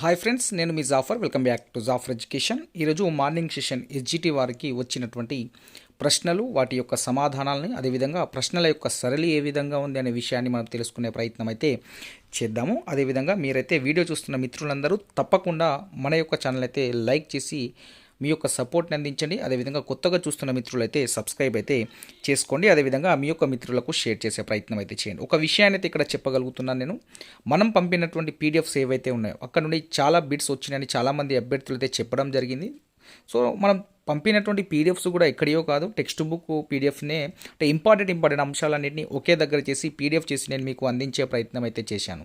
Hi friends నేను మీ Jafar. Welcome back to Jafar education ఈరోజు morning session SGT వారికి వచ్చినటువంటి ప్రశ్నలు వాటి యొక్క సమాధానాలని అదేవిధంగా ప్రశ్నల యొక్క సరళి ఏ విధంగా ఉంది అనే విషయాన్ని మనం తెలుసుకునే ప్రయత్నం అయితే చేద్దాము. అదేవిధంగా మీరైతే వీడియో చూస్తున్న మిత్రులందరూ తప్పకుండా మన యొక్క ఛానల్ అయితే లైక్ చేసి మీ యొక్క సపోర్ట్ని అందించండి. అదేవిధంగా కొత్తగా చూస్తున్న మిత్రులైతే సబ్స్క్రైబ్ అయితే చేసుకోండి. అదేవిధంగా మీ యొక్క మిత్రులకు షేర్ చేసే ప్రయత్నం అయితే చేయండి. ఒక విషయాన్ని అయితే ఇక్కడ చెప్పగలుగుతున్నాను నేను. మనం పంపినటువంటి పీడిఎఫ్స్ ఏవైతే ఉన్నాయో అక్కడ నుండి చాలా బిట్స్ వచ్చినాయని చాలామంది అభ్యర్థులు అయితే చెప్పడం జరిగింది. సో మనం పంపినటువంటి పీడిఎఫ్స్ కూడా ఎక్కడియో కాదు టెక్స్ట్ బుక్ పీడిఎఫ్నే అంటే ఇంపార్టెంట్ ఇంపార్టెంట్ అంశాలన్నింటినీ ఒకే దగ్గర చేసి పీడిఎఫ్ చేసి నేను మీకు అందించే ప్రయత్నం అయితే చేశాను.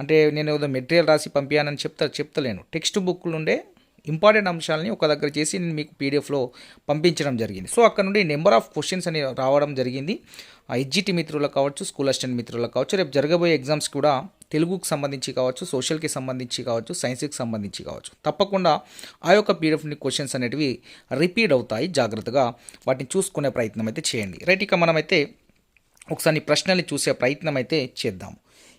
అంటే నేను ఏదో మెటీరియల్ రాసి పంపించానని చెప్తా చెప్తలేను. టెక్స్ట్ బుక్లుండే ఇంపార్టెంట్ అంశాలని ఒక దగ్గర చేసి నేను మీకు పీడిఎఫ్లో పంపించడం జరిగింది. సో అక్కడ నుండి నెంబర్ ఆఫ్ క్వశ్చన్స్ అని రావడం జరిగింది. ఎడ్జిటి మిత్రులకు కావచ్చు స్కూల్ అసిస్టెంట్ మిత్రులకు కావచ్చు రేపు జరగబోయే ఎగ్జామ్స్ కూడా తెలుగుకి సంబంధించి కావచ్చు సోషల్కి సంబంధించి కావచ్చు సైన్స్కి సంబంధించి కావచ్చు. తప్పకుండా ఆ యొక్క పీడిఎఫ్ని క్వశ్చన్స్ అనేటివి రిపీట్ అవుతాయి. జాగ్రత్తగా వాటిని చూసుకునే ప్రయత్నం అయితే చేయండి. రైట్ ఇక మనమైతే ఒకసారి ప్రశ్నల్ని చూసే ప్రయత్నం అయితే చేద్దాం.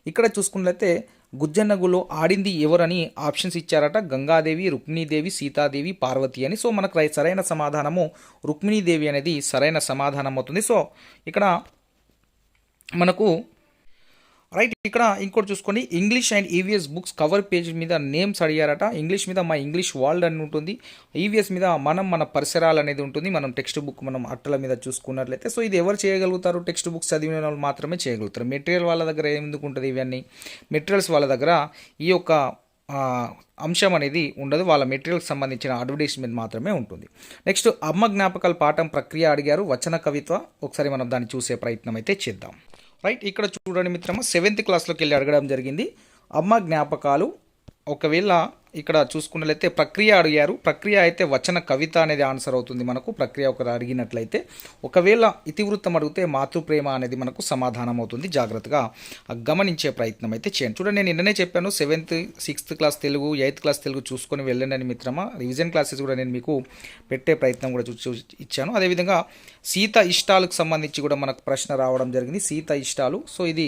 ఇక్కడ చూసుకున్నట్లయితే గుజ్జన్నగులో ఆడింది ఎవరని ఆప్షన్స్ ఇచ్చారట గంగాదేవి రుక్మిణీదేవి సీతాదేవి పార్వతి అని. సో మనకు రై- సరైన సమాధానము రుక్మిణీదేవి అనేది సరైన సమాధానం అవుతుంది. సో ఇక్కడ మనకు రైట్ ఇక్కడ ఇంకోటి చూసుకోండి. English and EVS books cover page మీద నేమ్స్ అడిగారట. ఇంగ్లీష్ మీద మా ఇంగ్లీష్ వరల్డ్ అని ఉంటుంది. ఈవీఎస్ మీద మనం మన పరిసరాలు అనేది ఉంటుంది. మనం టెక్స్ట్ బుక్ మనం అట్టల మీద చూసుకున్నట్లయితే. సో ఇది ఎవరు చేయగలుగుతారు? టెక్స్ట్ బుక్స్ చదివిన వాళ్ళు మాత్రమే చేయగలుగుతారు. మెటీరియల్ వాళ్ళ దగ్గర ఎందుకు ఉంటుంది ఇవన్నీ? మెటీరియల్స్ వాళ్ళ దగ్గర ఈ యొక్క అంశం అనేది ఉండదు. వాళ్ళ మెటీరియల్కి సంబంధించిన అడ్వర్టైజ్మెంట్ మాత్రమే ఉంటుంది. నెక్స్ట్ అమ్మ జ్ఞాపకాలు పాఠం ప్రక్రియ అడిగారు. వచన కవిత్వ. ఒకసారి మనం దాన్ని చూసే ప్రయత్నం అయితే చేద్దాం. రైట్ ఇక్కడ చూడండి మిత్రమా సెవెంత్ క్లాస్లోకి వెళ్ళి అడగడం జరిగింది. అమ్మ జ్ఞాపకాలు ఒకవేళ ఇక్కడ చూసుకున్నట్లయితే ప్రక్రియ అడిగారు. ప్రక్రియ అయితే వచన కవిత అనేది ఆన్సర్ అవుతుంది మనకు. ప్రక్రియ ఒక అడిగినట్లయితే ఒకవేళ ఇతివృత్తం అడిగితే మాతృప్రేమ అనేది మనకు సమాధానం అవుతుంది. జాగ్రత్తగా గమనించే ప్రయత్నం అయితే చేయండి. చూడండి నేను నిన్ననే చెప్పాను seventh sixth class Telugu eighth class Telugu చూసుకొని వెళ్ళండి మిత్రమా. రివిజన్ క్లాసెస్ కూడా నేను మీకు పెట్టే ప్రయత్నం కూడా చూ ఇచ్చాను. అదేవిధంగా సీత ఇష్టాలకు సంబంధించి కూడా మనకు ప్రశ్న రావడం జరిగింది. సీత ఇష్టాలు. సో ఇది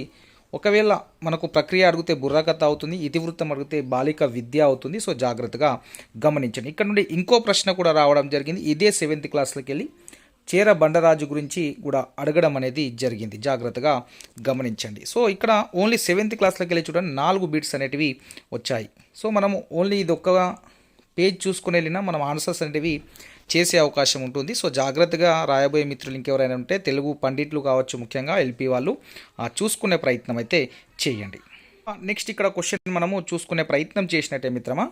ఒకవేళ మనకు ప్రక్రియ అడిగితే బుర్రకథ అవుతుంది ఇతివృత్తం అడిగితే బాలిక విద్య అవుతుంది సో జాగ్రత్తగా గమనించండి. ఇక్కడ నుండి ఇంకో ప్రశ్న కూడా రావడం జరిగింది. ఇదే సెవెంత్ క్లాస్లోకి వెళ్ళి చేర బండరాజు గురించి కూడా అడగడం అనేది జరిగింది. జాగ్రత్తగా గమనించండి. సో ఇక్కడ ఓన్లీ సెవెంత్ క్లాస్లోకి వెళ్ళి చూడండి నాలుగు బీట్స్ అనేటివి వచ్చాయి. సో మనము ఓన్లీ ఇది ఒక్క పేజ్ చూసుకుని వెళ్ళినా మనం ఆన్సర్స్ అనేటివి చేసే అవకాశం ఉంటుంది. సో జాగ్రత్తగా రాయబోయే మిత్రులు ఇంకెవరైనా ఉంటే తెలుగు పండిట్లు కావచ్చు ముఖ్యంగా ఎల్పి వాళ్ళు ఆ, చూసుకునే ప్రయత్నం అయితే చేయండి. నెక్స్ట్ ఇక్కడ క్వశ్చన్ మనము చూసుకునే ప్రయత్నం చేసినట్టే మిత్రమా?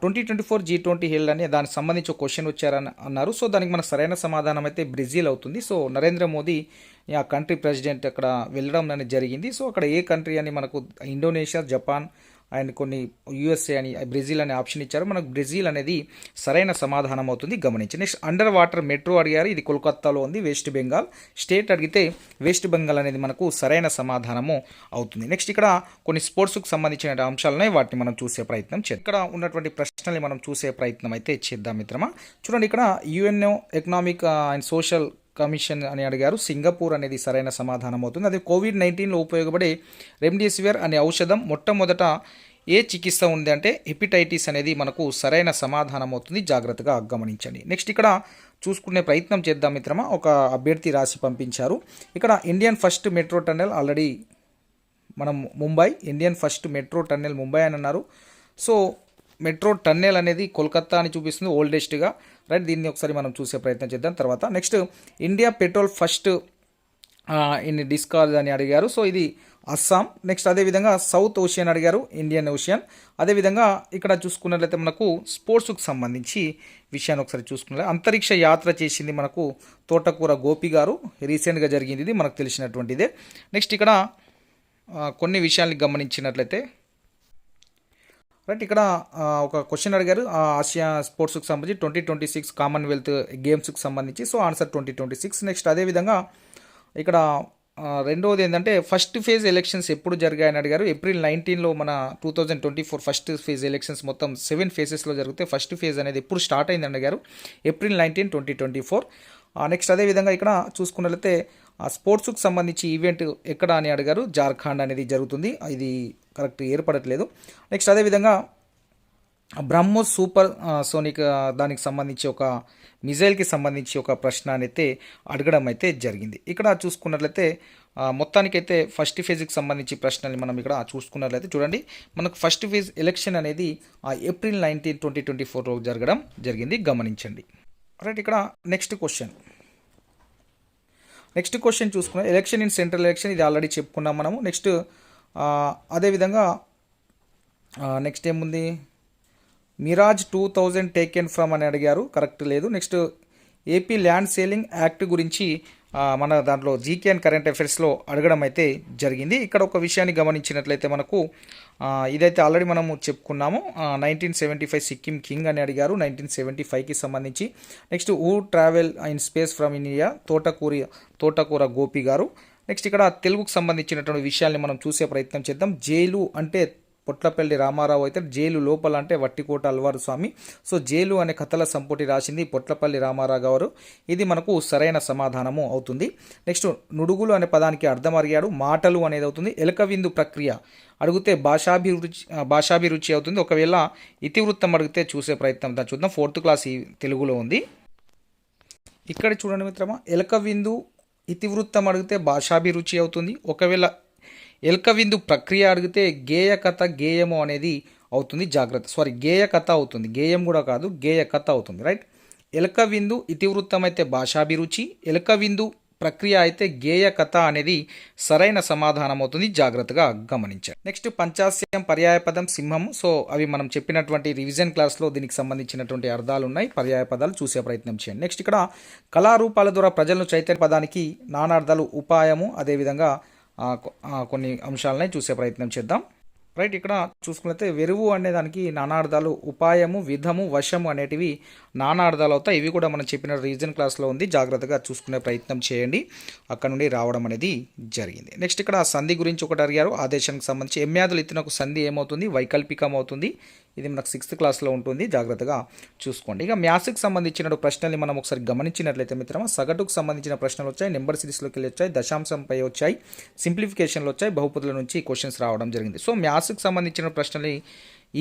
Twenty twenty four G twenty held అని దానికి సంబంధించి ఒక క్వశ్చన్ వచ్చారని అన్నారు. సో దానికి మనకు సరైన సమాధానం అయితే బ్రెజిల్ అవుతుంది. సో నరేంద్ర మోదీ ఆ కంట్రీ ప్రెసిడెంట్ అక్కడ వెళ్ళడం అనేది జరిగింది. సో అక్కడ ఏ కంట్రీ అని మనకు ఇండోనేషియా జపాన్ అండ్ కొన్ని యుఎస్ఏ అని బ్రెజిల్ అనే ఆప్షన్ ఇచ్చారు. మనకు బ్రెజిల్ అనేది సరైన సమాధానం అవుతుంది గమనించి నెక్స్ట్ అండర్ వాటర్ మెట్రో అడిగారు. ఇది కోల్కత్తాలో ఉంది వెస్ట్ బెంగాల్. స్టేట్ అడిగితే వెస్ట్ బెంగాల్ అనేది మనకు సరైన సమాధానము అవుతుంది. నెక్స్ట్ ఇక్కడ కొన్ని స్పోర్ట్స్కి సంబంధించిన అంశాలనే వాటిని మనం చూసే ప్రయత్నం చేద్దాం. ఇక్కడ ఉన్నటువంటి ప్రశ్నల్ని మనం చూసే ప్రయత్నం అయితే చేద్దాం మిత్రమా. చూడండి ఇక్కడ UNO economic and social commission అని అడిగారు. సింగపూర్ అనేది సరైన సమాధానం అవుతుంది. అదే కోవిడ్ నైన్టీన్లో ఉపయోగపడే రెమ్డెసివిర్ అనే ఔషధం మొట్టమొదట ఏ చికిత్స ఉంది అంటే హెపిటైటిస్ అనేది మనకు సరైన సమాధానం అవుతుంది. జాగ్రత్తగా గమనించండి. నెక్స్ట్ ఇక్కడ చూసుకునే ప్రయత్నం చేద్దాం మిత్రమా. ఒక అభ్యర్థి రాసి పంపించారు. ఇక్కడ Indian first metro tunnel already మనం Mumbai Indian first metro tunnel Mumbai అని అన్నారు. సో మెట్రో టన్నెల్ అనేది కోల్కత్తా అని చూపిస్తుంది ఓల్డెస్ట్గా. రైట్ దీన్ని ఒకసారి మనం చూసే ప్రయత్నం చేద్దాం. తర్వాత next India petrol first in discharge అని అడిగారు. సో ఇది అస్సాం. నెక్స్ట్ అదేవిధంగా సౌత్ ఓషియన్ అడిగారు ఇండియన్ ఓషియన్. అదేవిధంగా ఇక్కడ చూసుకున్నట్లయితే మనకు స్పోర్ట్స్కు సంబంధించి విషయాన్ని ఒకసారి చూసుకున్నట్లయితే అంతరిక్ష యాత్ర చేసింది మనకు తోటకూర గోపి గారు. రీసెంట్గా జరిగింది ఇది మనకు తెలిసినటువంటిదే. నెక్స్ట్ ఇక్కడ కొన్ని విషయాల్ని గమనించినట్లయితే రైట్ ఇక్కడ ఒక క్వశ్చన్ అడిగారు. ఆసియా స్పోర్ట్స్కి సంబంధించి ట్వంటీ ట్వంటీ సిక్స్ కామన్వెల్త్ గేమ్స్కి సంబంధించి. So answer twenty twenty six next అదేవిధంగా ఇక్కడ రెండవది ఏంటంటే ఫస్ట్ ఫేజ్ ఎలక్షన్స్ ఎప్పుడు జరిగాయని అడిగారు. ఏప్రిల్ నైన్టీన్లో మన two thousand twenty four first phase elections మొత్తం సెవెన్ ఫేజెస్లో జరిగితే ఫస్ట్ ఫేజ్ అనేది ఎప్పుడు స్టార్ట్ అయిందని అడిగారు. April nineteen twenty twenty four next అదేవిధంగా ఇక్కడ చూసుకున్నట్లయితే ఆ స్పోర్ట్స్కి సంబంధించి ఈవెంట్ ఎక్కడ అని అడిగారు. జార్ఖండ్ అనేది జరుగుతుంది. ఇది కరెక్ట్ ఏర్పడట్లేదు. నెక్స్ట్ అదేవిధంగా బ్రహ్మోస్ సూపర్ సోనిక్ దానికి సంబంధించి ఒక మిజైల్కి సంబంధించి ఒక ప్రశ్న అయితే అడగడం అయితే జరిగింది. ఇక్కడ చూసుకున్నట్లయితే మొత్తానికైతే ఫస్ట్ ఫేజ్కి సంబంధించి ప్రశ్నల్ని మనం ఇక్కడ చూసుకున్నట్లయితే చూడండి. మనకు ఫస్ట్ ఫేజ్ ఎలక్షన్ అనేది ఆ, ఏప్రిల్ నైన్టీన్ ట్వంటీ ట్వంటీ ఫోర్లో జరగడం జరిగింది. గమనించండి. రైట్ ఇక్కడ నెక్స్ట్ క్వశ్చన్ నెక్స్ట్ క్వశ్చన్ చూసుకున్నాం ఎలక్షన్ ఇన్ సెంట్రల్ ఎలక్షన్ ఇది ఆల్రెడీ చెప్పుకున్నాం మనము. నెక్స్ట్ అదేవిధంగా నెక్స్ట్ ఏముంది? Mirage two thousand taken from అని అడిగారు. కరెక్ట్ లేదు. Next AP land ceiling act గురించి మన దాంట్లో జీకే అండ్ కరెంట్ అఫైర్స్లో అడగడం అయితే జరిగింది. ఇక్కడ ఒక విషయాన్ని గమనించినట్లయితే మనకు ఇదైతే ఆల్రెడీ మనము చెప్పుకున్నాము. Nineteen seventy five Sikkim king అని అడిగారు. నైన్టీన్ సెవెంటీ ఫైవ్కి సంబంధించి. Next uh travel in space from India Thotakuri Thotakura Gopi గారు. నెక్స్ట్ ఇక్కడ తెలుగుకు సంబంధించినటువంటి విషయాల్ని మనం చూసే ప్రయత్నం చేద్దాం. జైలు అంటే పొట్లపల్లి రామారావు అయితే జైలు లోపల అంటే వట్టికోట అల్వారు స్వామి. సో జైలు అనే కథల సంపుటి రాసింది పొట్లపల్లి రామారావు గారు. ఇది మనకు సరైన సమాధానము అవుతుంది. నెక్స్ట్ నుడుగులు అనే పదానికి అర్థం అరిగాడు మాటలు అనేది అవుతుంది. ఎలకవిందు ప్రక్రియ. అడిగితే భాషాభిరుచి భాషాభిరుచి అవుతుంది. ఒకవేళ ఇతివృత్తం అడిగితే చూసే ప్రయత్నం దాన్ని చూద్దాం. ఫోర్త్ క్లాస్ ఈ తెలుగులో ఉంది. ఇక్కడ చూడండి మిత్రమా. ఎలకవిందు ఇతివృత్తం అడిగితే భాషాభిరుచి అవుతుంది. ఒకవేళ ఎల్కవిందు ప్రక్రియ అడిగితే గేయ కథ గేయము అనేది అవుతుంది. జాగ్రత్త. సారీ గేయ కథ అవుతుంది. గేయం కూడా కాదు గేయ కథ అవుతుంది. రైట్ ఎలక విందు ఇతివృత్తం అయితే భాషాభిరుచి ఎలక విందు ప్రక్రియ అయితే గేయ కథ అనేది సరైన సమాధానం అవుతుంది జాగ్రత్తగా గమనించండి. నెక్స్ట్ పంచాస్యం పర్యాయపదం సింహం సో అవి మనం చెప్పినటువంటి రివిజన్ క్లాస్లో దీనికి సంబంధించినటువంటి అర్థాలు ఉన్నాయి పర్యాయ పదాలు చూసే ప్రయత్నం చేయండి. నెక్స్ట్ ఇక్కడ కళారూపాల ద్వారా ప్రజలను చైతన్య పదానికి నానార్థాలు ఉపాయము అదేవిధంగా కొన్ని అంశాలని చూసే ప్రయత్నం చేద్దాం. రైట్ ఇక్కడ చూసుకున్నట్లయితే వెరువు అనే దానికి నానార్థాలు ఉపాయము విధము వశము అనేటివి నానార్థాలు అవుతాయి. ఇవి కూడా మనం చెప్పిన రీజన్ క్లాస్లో ఉంది. జాగ్రత్తగా చూసుకునే ప్రయత్నం చేయండి. అక్కడ నుండి రావడం అనేది జరిగింది. నెక్స్ట్ ఇక్కడ సంధి గురించి ఒకటి అడిగారు. ఆదేశానికి సంబంధించి ఎమ్యాదులు ఇతనకు సంధి ఏమవుతుంది? వైకల్పికం అవుతుంది ఇది మనకు సిక్స్త్ క్లాస్లో ఉంటుంది. జాగ్రత్తగా చూసుకోండి. ఇక మ్యాథ్స్కి సంబంధించిన ప్రశ్నల్ని మనం ఒకసారి గమనించినట్లయితే మిత్రమా సగటుకు సంబంధించిన ప్రశ్నలు వచ్చాయి నెంబర్ సిరీస్లోకి వెళ్ళి వచ్చాయి దశాంశంపై వచ్చాయి సింప్లిఫికేషన్లు వచ్చాయి బహుపతుల నుంచి క్వశ్చన్స్ రావడం జరిగింది. సో మ్యాథ్స్కి సంబంధించిన ప్రశ్నల్ని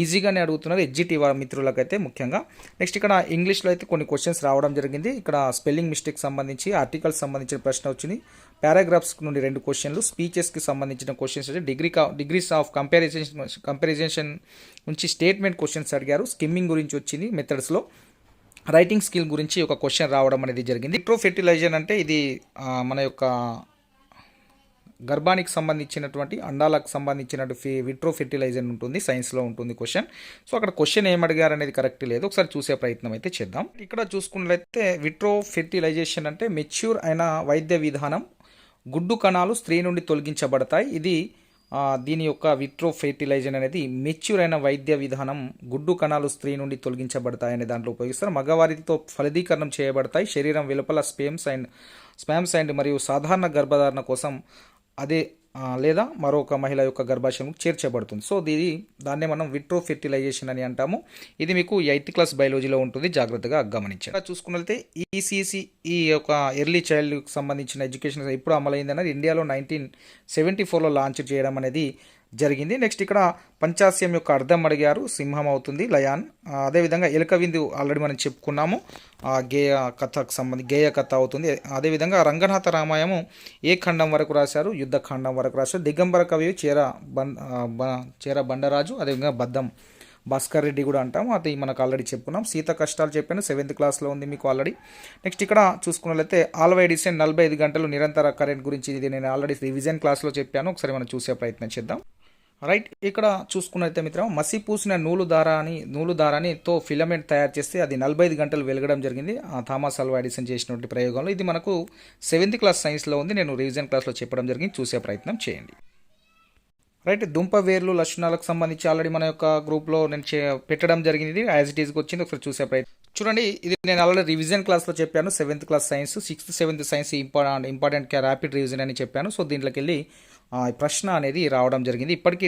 ఈజీగానే అడుగుతున్నారు ఎడ్జిటి మిత్రులకైతే ముఖ్యంగా. నెక్స్ట్ ఇక్కడ ఇంగ్లీష్లో అయితే కొన్ని క్వశ్చన్స్ రావడం జరిగింది. ఇక్కడ స్పెల్లింగ్ మిస్టేక్ సంబంధించి ఆర్టికల్స్ సంబంధించిన ప్రశ్న వచ్చింది. పారాగ్రాఫ్స్ నుండి రెండు క్వశ్చన్లు స్పీచెస్కి సంబంధించిన క్వశ్చన్స్ అయితే డిగ్రీ డిగ్రీస్ ఆఫ్ కంపారిజన్ కంపారిజేషన్ నుంచి స్టేట్మెంట్ క్వశ్చన్స్ అడిగారు. స్కిమ్మింగ్ గురించి వచ్చింది మెథడ్స్లో రైటింగ్ స్కిల్ గురించి ఒక క్వశ్చన్ రావడం అనేది జరిగింది. ఇట్రో ఫెర్టిలైజర్ అంటే ఇది మన యొక్క గర్భానికి సంబంధించినటువంటి అండాలకు సంబంధించినటువంటి ఫీ విట్రో ఫెర్టిలైజర్ ఉంటుంది సైన్స్లో ఉంటుంది క్వశ్చన్ సో అక్కడ క్వశ్చన్ ఏం అడిగారు అనేది కరెక్ట్ లేదు. ఒకసారి చూసే ప్రయత్నం అయితే చేద్దాం. ఇక్కడ చూసుకున్నట్లయితే విట్రో ఫెర్టిలైజేషన్ అంటే మెచ్యూర్ అయిన వైద్య విధానం గుడ్డు కణాలు స్త్రీ నుండి తొలగించబడతాయి. ఇది దీని యొక్క విట్రో ఫెర్టిలైజర్ అనేది మెచ్యూర్ అయిన వైద్య విధానం గుడ్డు కణాలు స్త్రీ నుండి తొలగించబడతాయి అనే దాంట్లో ఉపయోగిస్తారు. మగవారితో ఫలదీకరణం చేయబడతాయి. శరీరం వెలుపల స్పేమ్స్ అండ్ స్పామ్స్ అండ్ మరియు సాధారణ గర్భధారణ కోసం అదే లేదా మరొక మహిళ యొక్క గర్భాశయం చేర్చబడుతుంది. సో ఇది దాన్నే మనం విట్రో ఫెర్టిలైజేషన్ అని అంటాము. ఇది మీకు ఎయిత్ క్లాస్ బయాలజీలో ఉంటుంది. జాగ్రత్తగా గమనించండి. చూసుకున్నట్లయితే ఈసీసీ ఈ యొక్క ఎర్లీ చైల్డ్కి సంబంధించిన ఎడ్యుకేషన్ ఎప్పుడు అమలైంది అనేది ఇండియాలో నైన్టీన్ సెవెంటీ ఫోర్లో లాంచ్ చేయడం అనేది జరిగింది. నెక్స్ట్ ఇక్కడ పంచాస్యం యొక్క అర్థం అడిగారు. సింహం అవుతుంది లయాన్. అదేవిధంగా ఎలుక విందు ఆల్రెడీ మనం చెప్పుకున్నాము. ఆ గేయ కథకు సంబంధి గేయ కథ అవుతుంది. అదేవిధంగా రంగనాథ రామాయణం ఏ ఖండం వరకు రాశారు? యుద్ధ ఖండం వరకు రాశారు. దిగంబర కవి చేర బం చేర బండరాజు అదేవిధంగా బద్దం భాస్కర్ రెడ్డి కూడా అంటాము. అది మనకు ఆల్రెడీ చెప్పుకున్నాం. సీత కష్టాలు చెప్పాను. సెవెంత్ క్లాస్లో ఉంది మీకు ఆల్రెడీ నెక్స్ట్ ఇక్కడ చూసుకున్నట్లయితే ఆల్వై డిసెంట్ నలభై ఐదు గంటలు నిరంతర కరెంట్ గురించి ఇది నేను ఆల్రెడీ రివిజన్ క్లాస్లో చెప్పాను. ఒకసారి మనం చూసే ప్రయత్నం చేద్దాం. రైట్ ఇక్కడ చూసుకున్నైతే మిత్రం మసి పూసిన నూలు దారాని నూలు దారాని తో ఫిలమెంట్ తయారు చేస్తే అది నలభై ఐదు గంటలు వెలగడం జరిగింది. ఆ థామస్ అల్వా ఎడిసన్ చేసినటువంటి ప్రయోగంలో ఇది మనకు సెవెంత్ క్లాస్ సైన్స్లో ఉంది. నేను రివిజన్ క్లాస్లో చెప్పడం జరిగింది. చూసే ప్రయత్నం చేయండి. రైట్ దుంప వేర్లు లక్షణాలకు సంబంధించి ఆల్రెడీ మన యొక్క గ్రూప్లో నేను చే- పెట్టడం జరిగింది. యాజ్ ఇట్ ఈస్కి వచ్చింది. ఒకసారి చూసే ప్రయత్నం. చూడండి ఇది నేను ఆల్రెడీ రివిజన్ క్లాస్లో చెప్పాను. Seventh class science sixth seventh science important important rapid revision అని చెప్పాను. సో దీంట్లోకి వెళ్ళి ప్రశ్న అనేది రావడం జరిగింది. ఇప్పటికీ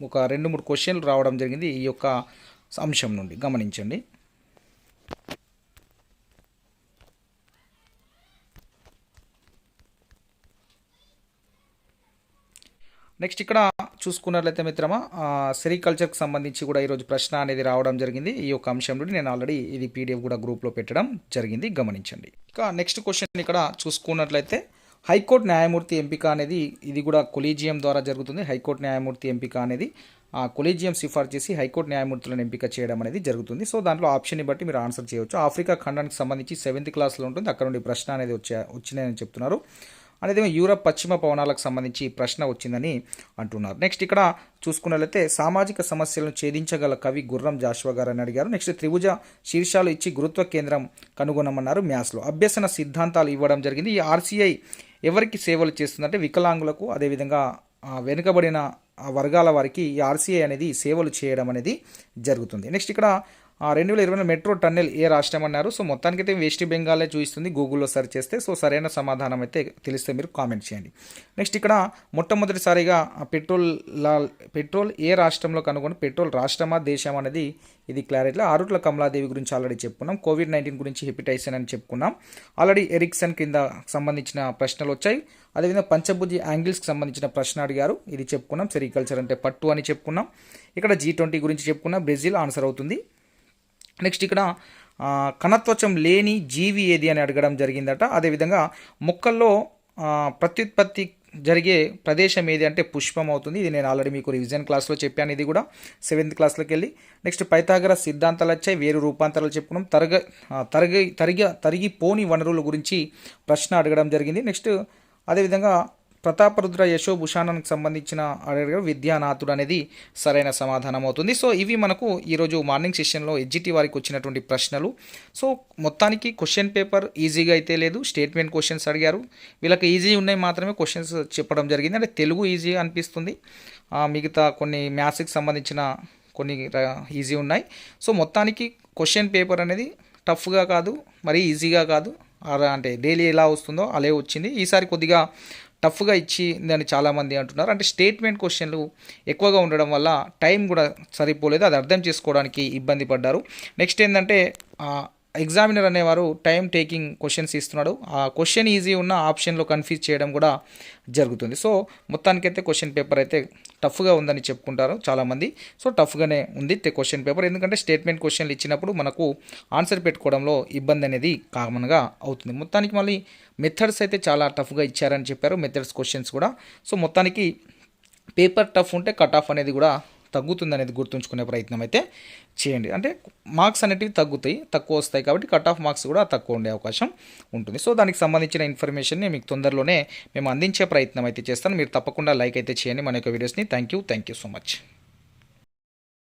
ఒక రెండు మూడు క్వశ్చన్లు రావడం జరిగింది ఈ యొక్క అంశం నుండి. గమనించండి. నెక్స్ట్ ఇక్కడ చూసుకున్నట్లయితే మిత్రమా సెరికల్చర్కి సంబంధించి కూడా ఈరోజు ప్రశ్న అనేది రావడం జరిగింది. ఈ యొక్క అంశం నుండి నేను ఆల్రెడీ ఇది పీడిఎఫ్ కూడా గ్రూప్లో పెట్టడం జరిగింది. గమనించండి. ఇక నెక్స్ట్ క్వశ్చన్ ఇక్కడ చూసుకున్నట్లయితే హైకోర్టు న్యాయమూర్తి ఎంపిక అనేది ఇది కూడా కొలీజియం ద్వారా జరుగుతుంది. హైకోర్టు న్యాయమూర్తి ఎంపిక అనేది ఆ కొలీజియం సిఫార్సు చేసి హైకోర్టు న్యాయమూర్తులను ఎంపిక చేయడం అనేది జరుగుతుంది. సో దాంట్లో ఆప్షన్ని బట్టి మీరు ఆన్సర్ చేయవచ్చు ఆఫ్రికా ఖండానికి సంబంధించి సెవెంత్ క్లాస్లో ఉంటుంది. అక్కడ నుండి ప్రశ్న అనేది వచ్చే వచ్చినాయని చెప్తున్నారు. అనేది యూరప్ పశ్చిమ పవనాలకు సంబంధించి ప్రశ్న వచ్చిందని అంటున్నారు. నెక్స్ట్ ఇక్కడ చూసుకున్నట్లయితే సామాజిక సమస్యలను ఛేదించగల కవి గుర్రం జాషువా గారు అని అడిగారు. నెక్స్ట్ త్రిభుజ శీర్షాలు ఇచ్చి గురుత్వ కేంద్రం కనుగొనమన్నారు మ్యాథ్స్లో. అభ్యసన సిద్ధాంతాలు ఇవ్వడం జరిగింది. ఈ ఆర్సీఐ ఎవరికి సేవలు చేస్తుందంటే వికలాంగులకు అదేవిధంగా వెనుకబడిన వర్గాల వారికి ఈ ఆర్సీఐ అనేది సేవలు చేయడం అనేది జరుగుతుంది. నెక్స్ట్ ఇక్కడ రెండు వేల ఇరవై మెట్రో టన్నెల్ ఏ రాష్ట్రం అన్నారు. సో మొత్తానికి అయితే వెస్ట్ బెంగాలే చూపిస్తుంది. గూగుల్లో సెర్చ్ చేస్తే సో సరైన సమాధానం అయితే తెలిస్తే మీరు కామెంట్ చేయండి. నెక్స్ట్ ఇక్కడ మొట్టమొదటిసారిగా పెట్రోల్ లా పెట్రోల్ ఏ రాష్ట్రంలో కనుగొని పెట్రోల్ రాష్ట్రమా దేశం అనేది ఇది క్లారిటీలో ఆరుట్ల కమలాదేవి గురించి ఆల్రెడీ చెప్పుకున్నాం. కోవిడ్ నైన్టీన్ గురించి హెపిటైసన్ అని చెప్పుకున్నాం. ఆల్రెడీ ఎరిక్సన్ కింద సంబంధించిన ప్రశ్నలు వచ్చాయి. అదేవిధంగా పంచభుజి యాంగిల్స్కి సంబంధించిన ప్రశ్న అడిగారు. ఇది చెప్పుకున్నాం. సెరికల్చర్ అంటే పట్టు అని చెప్పుకున్నాం. ఇక్కడ జీ ట్వంటీ గురించి చెప్పుకున్నాం. బ్రెజిల్ ఆన్సర్ అవుతుంది. నెక్స్ట్ ఇక్కడ కణత్వచం లేని జీవి ఏది అని అడగడం జరిగిందట. అదేవిధంగా మొక్కల్లో ప్రత్యుత్పత్తి జరిగే ప్రదేశం ఏది అంటే పుష్పం అవుతుంది. ఇది నేను ఆల్రెడీ మీకు రివిజన్ క్లాస్లో చెప్పాను. ఇది కూడా సెవెంత్ క్లాస్లోకి వెళ్ళి. నెక్స్ట్ పైతాగర సిద్ధాంతాలు వచ్చాయి వేరు రూపాంతరాలు చెప్పుకున్నాం. తరగ తరగ తరిగ తరిగిపోని వనరుల గురించి ప్రశ్న అడగడం జరిగింది. నెక్స్ట్ అదేవిధంగా ప్రతాపరుద్ర యశోభూషాణానికి సంబంధించిన అడిగారు విద్యానాథుడు అనేది సరైన సమాధానం అవుతుంది సో ఇవి మనకు ఈరోజు మార్నింగ్ సెషన్లో ఎడ్జిటి వారికి వచ్చినటువంటి ప్రశ్నలు. సో మొత్తానికి క్వశ్చన్ పేపర్ ఈజీగా అయితే లేదు. స్టేట్మెంట్ క్వశ్చన్స్ అడిగారు. వీళ్ళకి ఈజీ ఉన్నాయి మాత్రమే క్వశ్చన్స్ చెప్పడం జరిగింది. అంటే తెలుగు ఈజీ అనిపిస్తుంది. మిగతా కొన్ని మ్యాథ్స్కి సంబంధించిన కొన్ని ఈజీ ఉన్నాయి. సో మొత్తానికి క్వశ్చన్ పేపర్ అనేది టఫ్గా కాదు మరీ ఈజీగా కాదు. అలా అంటే డైలీ ఎలా వస్తుందో అలే వచ్చింది. ఈసారి కొద్దిగా టఫ్గా ఇచ్చిందని చాలామంది అంటున్నారు. అంటే స్టేట్మెంట్ క్వశ్చన్లు ఎక్కువగా ఉండడం వల్ల టైం కూడా సరిపోలేదు. అది అర్థం చేసుకోవడానికి ఇబ్బంది పడ్డారు. నెక్స్ట్ ఏంటంటే ఎగ్జామినర్ అనేవారు టైం టేకింగ్ క్వశ్చన్స్ ఇస్తున్నాడు. ఆ క్వశ్చన్ ఈజీ ఉన్న ఆప్షన్లో కన్ఫ్యూజ్ చేయడం కూడా జరుగుతుంది. సో మొత్తానికైతే క్వశ్చన్ పేపర్ అయితే టఫ్గా ఉందని చెప్పుకుంటారు చాలామంది. సో టఫ్గానే ఉంది క్వశ్చన్ పేపర్. ఎందుకంటే స్టేట్మెంట్ క్వశ్చన్లు ఇచ్చినప్పుడు మనకు ఆన్సర్ పెట్టుకోవడంలో ఇబ్బంది అనేది కామన్గా అవుతుంది. మొత్తానికి మళ్ళీ మెథడ్స్ అయితే చాలా టఫ్గా ఇచ్చారని చెప్పారు మెథడ్స్ క్వశ్చన్స్ కూడా. సో మొత్తానికి పేపర్ టఫ్ ఉంటే కట్ ఆఫ్ అనేది కూడా తగ్గుతుందనేది గుర్తుంచుకునే ప్రయత్నం అయితే చేయండి. అంటే మార్క్స్ అనేటివి తగ్గుతాయి తక్కువ వస్తాయి కాబట్టి కట్ ఆఫ్ మార్క్స్ కూడా తక్కువ ఉండే అవకాశం ఉంటుంది. సో దానికి సంబంధించిన ఇన్ఫర్మేషన్ని మీకు తొందరలోనే మేము అందించే ప్రయత్నం అయితే చేస్తాను. మీరు తప్పకుండా లైక్ అయితే చేయండి. మన యొక్క వీడియోస్ని thank you thank you so much.